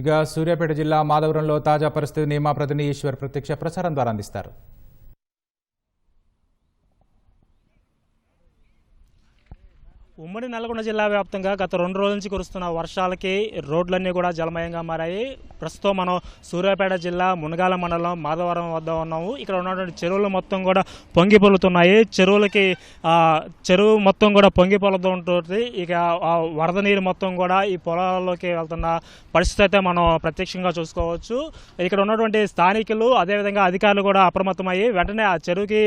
ఇక సూర్యాపేట జిల్లా మాధవరంలో తాజా పరిస్థితిని మా ప్రతినిధి ఈశ్వర్ ప్రత్యక్ష ప్రసారం ద్వారా అందిస్తారు. ఉమ్మడి నల్గొండ జిల్లా వ్యాప్తంగా గత రెండు రోజుల నుంచి కురుస్తున్న వర్షాలకి రోడ్లన్నీ కూడా జలమయంగా మారాయి. ప్రస్తుతం మనం సూర్యాపేట జిల్లా మునగాల మండలం మాధవరం వద్ద ఉన్నాము. ఇక్కడ ఉన్నటువంటి చెరువులు మొత్తం కూడా పొంగి పొలుతున్నాయి చెరువులకి చెరువు మొత్తం కూడా పొంగి పొలుతుంటుంది. ఇక వరద నీరు మొత్తం కూడా ఈ పొలాల్లోకి వెళ్తున్న పరిస్థితి అయితే మనం ప్రత్యక్షంగా చూసుకోవచ్చు. ఇక్కడ ఉన్నటువంటి స్థానికులు అదేవిధంగా అధికారులు కూడా అప్రమత్తమయ్యి వెంటనే ఆ చెరువుకి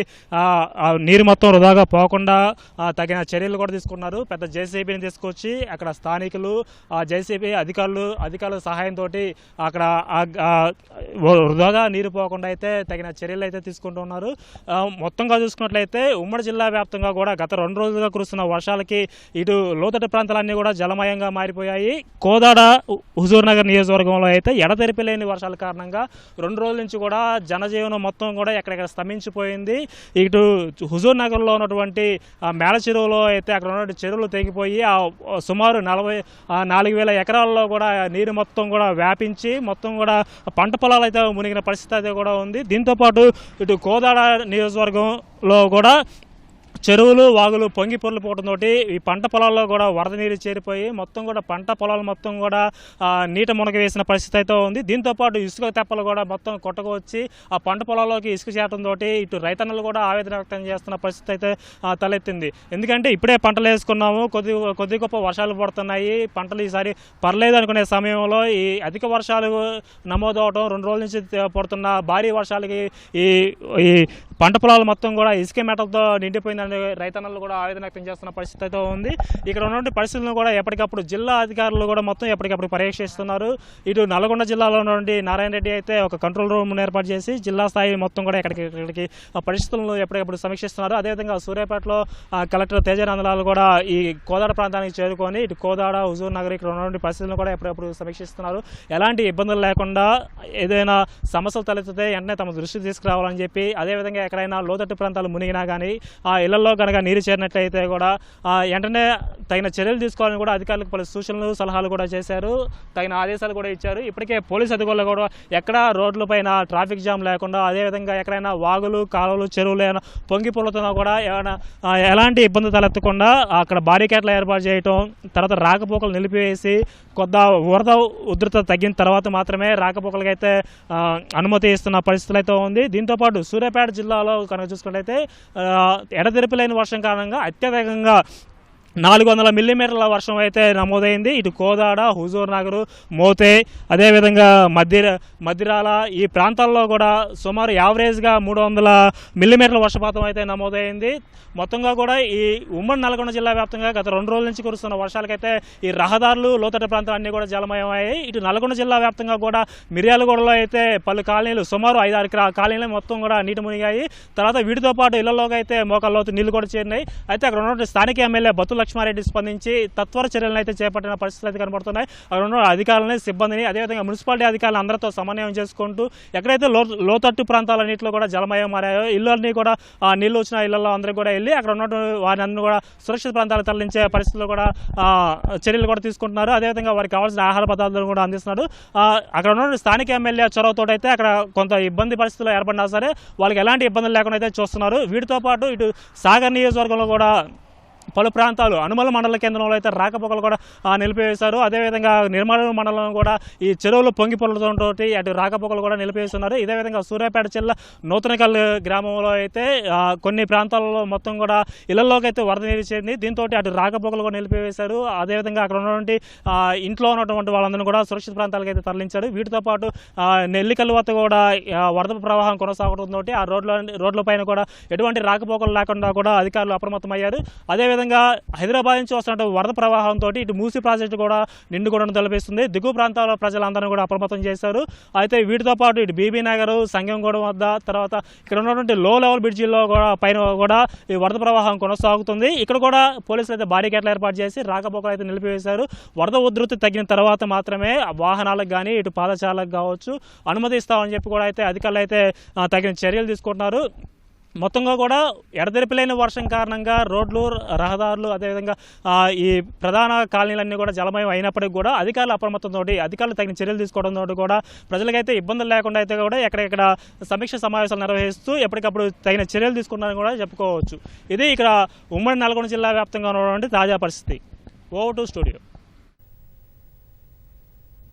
నీరు మొత్తం వృధాగా పోకుండా తగిన చర్యలు కూడా తీసుకున్నారు. పెద్ద జేసీబీని తీసుకొచ్చి అక్కడ స్థానికులు ఆ జేసీబీ అధికారులు అధికారుల సహాయంతో అక్కడ వృధాగా నీరు పోకుండా అయితే తగిన చర్యలు అయితే తీసుకుంటూ ఉన్నారు. మొత్తంగా చూసుకున్నట్లయితే ఉమ్మడి జిల్లా వ్యాప్తంగా కూడా గత రెండు రోజులుగా కురుస్తున్న వర్షాలకి ఇటు లోతట్టు ప్రాంతాలన్నీ కూడా జలమయంగా మారిపోయాయి. కోదాడ హుజూర్నగర్ హుజూర్ నగర్ నియోజకవర్గంలో అయితే ఎడతెరిపి లేని వర్షాల కారణంగా రెండు రోజుల నుంచి కూడా జనజీవనం మొత్తం కూడా ఎక్కడెక్కడ స్తంభించిపోయింది. ఇటు హుజూర్నగర్లో ఉన్నటువంటి మేళ మేడ చెరువులో అయితే అక్కడ ఉన్నటువంటి చెరువులు తెగిపోయి ఆ సుమారు నలభై నాలుగు వేల ఎకరాల్లో కూడా నీరు మొత్తం కూడా వ్యాపించి మొత్తం కూడా పంట పొలాలు అయితే మునిగిన పరిస్థితి అయితే కూడా ఉంది. దీంతోపాటు ఇటు కోదాడ నియోజకవర్గంలో కూడా చెరువులు వాగులు పొంగి పొర్లిపోవడంతో ఈ పంట పొలాల్లో కూడా వరద నీరు చేరిపోయి మొత్తం కూడా పంట పొలాలు మొత్తం కూడా నీట మునగ వేసిన పరిస్థితి అయితే ఉంది. దీంతో పాటు ఇసుక తెప్పలు కూడా మొత్తం కొట్టకు వచ్చి ఆ పంట పొలాల్లోకి ఇసుక చేయడంతో ఇటు రైతన్నలు కూడా ఆవేదన వ్యక్తం చేస్తున్న పరిస్థితి అయితే తలెత్తింది. ఎందుకంటే ఇప్పుడే పంటలు వేసుకున్నాము. కొద్ది కొద్ది గొప్ప వర్షాలు పడుతున్నాయి. పంటలు ఈసారి పర్లేదు అనుకునే సమయంలో ఈ అధిక వర్షాలు నమోదవడం రెండు రోజుల నుంచి పడుతున్న భారీ వర్షాలకి ఈ ఈ పంట పొలాలు మొత్తం కూడా ఇసుక మెటలతో నిండిపోయిందని రైతన్నలు కూడా ఆవేదన వ్యక్తం చేస్తున్న పరిస్థితి అయితే ఉంది. ఇక్కడ ఉన్నటువంటి పరిస్థితులను కూడా ఎప్పటికప్పుడు జిల్లా అధికారులు కూడా మొత్తం ఎప్పటికప్పుడు పర్యవేక్షిస్తున్నారు ఇటు నల్గొండ జిల్లాలో ఉన్నటువంటి నారాయణ రెడ్డి అయితే ఒక కంట్రోల్ రూమ్ ఏర్పాటు చేసి జిల్లా స్థాయి మొత్తం కూడా ఎక్కడికి ఇక్కడికి పరిస్థితులను ఎప్పటికప్పుడు సమీక్షిస్తున్నారు. అదేవిధంగా సూర్యాపేటలో కలెక్టర్ తేజానందలాలు కూడా ఈ కోదాడ ప్రాంతానికి చేరుకొని ఇటు కోదాడ హుజూర్ నగర్ ఇక్కడ ఉన్నటువంటి పరిస్థితులను కూడా ఎప్పటికప్పుడు సమీక్షిస్తున్నారు. ఎలాంటి ఇబ్బందులు లేకుండా ఏదైనా సమస్యలు తలెత్తితే వెంటనే తమ దృష్టి తీసుకురావాలని చెప్పి అదేవిధంగా ఎక్కడైనా లోతట్టు ప్రాంతాలు మునిగినా కానీ ఆ ఇళ్ళలో కనుక నీరు చేరినట్లయితే కూడా ఆ వెంటనే తగిన చర్యలు తీసుకోవాలని కూడా అధికారులకు పలు సూచనలు సలహాలు కూడా చేశారు. తగిన ఆదేశాలు కూడా ఇచ్చారు. ఇప్పటికే పోలీస్ అధికారులు కూడా ఎక్కడ రోడ్లపైన ట్రాఫిక్ జామ్ లేకుండా అదేవిధంగా ఎక్కడైనా వాగులు కాలువలు చెరువులు ఏమైనా పొంగి పొలుతున్నా కూడా ఏమైనా ఎలాంటి ఇబ్బంది తలెత్తకుండా అక్కడ బారికేట్లు ఏర్పాటు చేయటం తర్వాత రాకపోకలు నిలిపివేసి కొద్ద వరద ఉధృత తగ్గిన తర్వాత మాత్రమే రాకపోకలకైతే అనుమతి ఇస్తున్న పరిస్థితులు అయితే ఉంది దీంతోపాటు సూర్యాపేట జిల్లాలో కనుక చూసుకున్నట్లయితే ఎడతెరిపి లేని వర్షం కారణంగా అత్యవేగంగా నాలుగు వందల మిల్లీమీటర్ల వర్షం అయితే నమోదైంది. ఇటు కోదాడ హుజూర్ నగర్ మోతే అదేవిధంగా మద్దిర మద్దిరాల ఈ ప్రాంతాల్లో కూడా సుమారు యావరేజ్గా మూడు వందల మిల్లీమీటర్ల వర్షపాతం అయితే నమోదైంది. మొత్తంగా కూడా ఈ ఉమ్మడి నల్గొండ జిల్లా వ్యాప్తంగా గత రెండు రోజుల నుంచి కురుస్తున్న వర్షాలకైతే ఈ రహదారులు లోతట్టు ప్రాంతాలన్నీ కూడా జలమయమయ్యాయి. ఇటు నల్గొండ జిల్లా వ్యాప్తంగా కూడా మిర్యాలగూడలో అయితే పలు కాలనీలు సుమారు ఐదు ఆరు కాలనీలు మొత్తం కూడా నీటి మునిగాయి. తర్వాత వీటితో పాటు ఇళ్ళలోకి అయితే మోకాల్లోతు నీళ్ళు కూడా చేరినాయి. అయితే అక్కడ ఉన్నటువంటి స్థానిక ఎమ్మెల్యే బతుల లక్ష్మారెడ్డి స్పందించి తత్వర చర్యలను అయితే చేపట్టిన పరిస్థితులు అయితే కనబడుతున్నాయి. అక్కడ ఉన్న అధికారులని సిబ్బందిని అదేవిధంగా మున్సిపాలిటీ అధికారులు అందరితో సమన్వయం చేసుకుంటూ ఎక్కడైతే లో లోతట్టు ప్రాంతాలన్నింటిలో కూడా జలమయం మారాయో ఇళ్ళన్నీ కూడా నీళ్ళు నీళ్ళు వచ్చిన ఇళ్ళలో అందరూ కూడా వెళ్ళి అక్కడ ఉన్నటువంటి వారిని అందరూ కూడా సురక్షిత ప్రాంతాలకు తరలించే పరిస్థితులు కూడా చర్యలు కూడా తీసుకుంటున్నారు. అదేవిధంగా వారికి కావాల్సిన ఆహార పదార్థాలను కూడా అందిస్తున్నారు. అక్కడ ఉన్న స్థానిక ఎమ్మెల్యే చొరవతో అయితే అక్కడ కొంత ఇబ్బంది పరిస్థితులు ఏర్పడినా సరే వాళ్ళకి ఎలాంటి ఇబ్బందులు లేకుండా అయితే చూస్తున్నారు. వీటితో పాటు ఇటు సాగర్ నియోజకవర్గంలో కూడా పలు ప్రాంతాలు అనుమల మండల కేంద్రంలో అయితే రాకపోకలు కూడా నిలిపివేశారు. అదేవిధంగా నిర్మల మండలం కూడా ఈ చెరువులు పొంగి పొలడంతో అటు రాకపోకలు కూడా నిలిపివేస్తున్నారు. ఇదే విధంగా సూర్యాపేట జిల్లా నూతనకల్ గ్రామంలో అయితే కొన్ని ప్రాంతాలలో మొత్తం కూడా ఇళ్ళలోకి అయితే వరద నీరు చేరింది. దీంతో అటు రాకపోకలు కూడా నిలిపివేశారు. అదేవిధంగా అక్కడ ఉన్నటువంటి ఇంట్లో ఉన్నటువంటి వాళ్ళందరినీ కూడా సురక్షిత ప్రాంతాలకు అయితే తరలించారు. వీటితో పాటు నెల్లికల్ నెల్లికల్లు వద్ద కూడా వరద ప్రవాహం కొనసాగుతుందో ఆ రోడ్ల రోడ్ల పైన కూడా ఎటువంటి రాకపోకలు లేకుండా కూడా అధికారులు అప్రమత్తమయ్యారు. అదేవిధంగా హైదరాబాద్ నుంచి వస్తున్న వరద ప్రవాహంతో ఇటు మూసి ప్రాజెక్టు కూడా నిండు కూడా తలపిస్తుంది. దిగువ ప్రాంతాల ప్రజలందరినీ కూడా అప్రమత్తం చేశారు. అయితే వీటితో పాటు ఇటు బీబీ నగర్ సంగంగూడెం వద్ద తర్వాత ఇక్కడ ఉన్నటువంటి లో లెవెల్ బ్రిడ్జిల్లో కూడా పైన కూడా ఈ వరద ప్రవాహం కొనసాగుతుంది. ఇక్కడ కూడా పోలీసులు అయితే బారికేట్లు ఏర్పాటు చేసి రాకపోకలు అయితే నిలిపివేశారు. వరద ఉధృతి తగ్గిన తర్వాత మాత్రమే వాహనాలకు కానీ ఇటు పాదచాలకు కావచ్చు అనుమతి ఇస్తామని చెప్పి కూడా అయితే అధికారులు అయితే తగిన చర్యలు తీసుకుంటున్నారు. మొత్తంగా కూడా ఎడతెరిపిలేని వర్షం కారణంగా రోడ్లు రహదారులు అదేవిధంగా ఈ ప్రధాన కాలనీలన్నీ కూడా జలమయం అయినప్పటికీ కూడా అధికారులు అప్రమత్తంతో అధికారులు తగిన చర్యలు తీసుకోవడంతో కూడా ప్రజలకైతే ఇబ్బందులు లేకుండా అయితే కూడా ఎక్కడెక్కడ సమీక్ష సమావేశాలు నిర్వహిస్తూ ఎప్పటికప్పుడు తగిన చర్యలు తీసుకున్నారని కూడా చెప్పుకోవచ్చు. ఇది ఇక్కడ ఉమ్మడి నల్గొండ జిల్లా వ్యాప్తంగా ఉన్నటువంటి తాజా పరిస్థితి. Over to studio.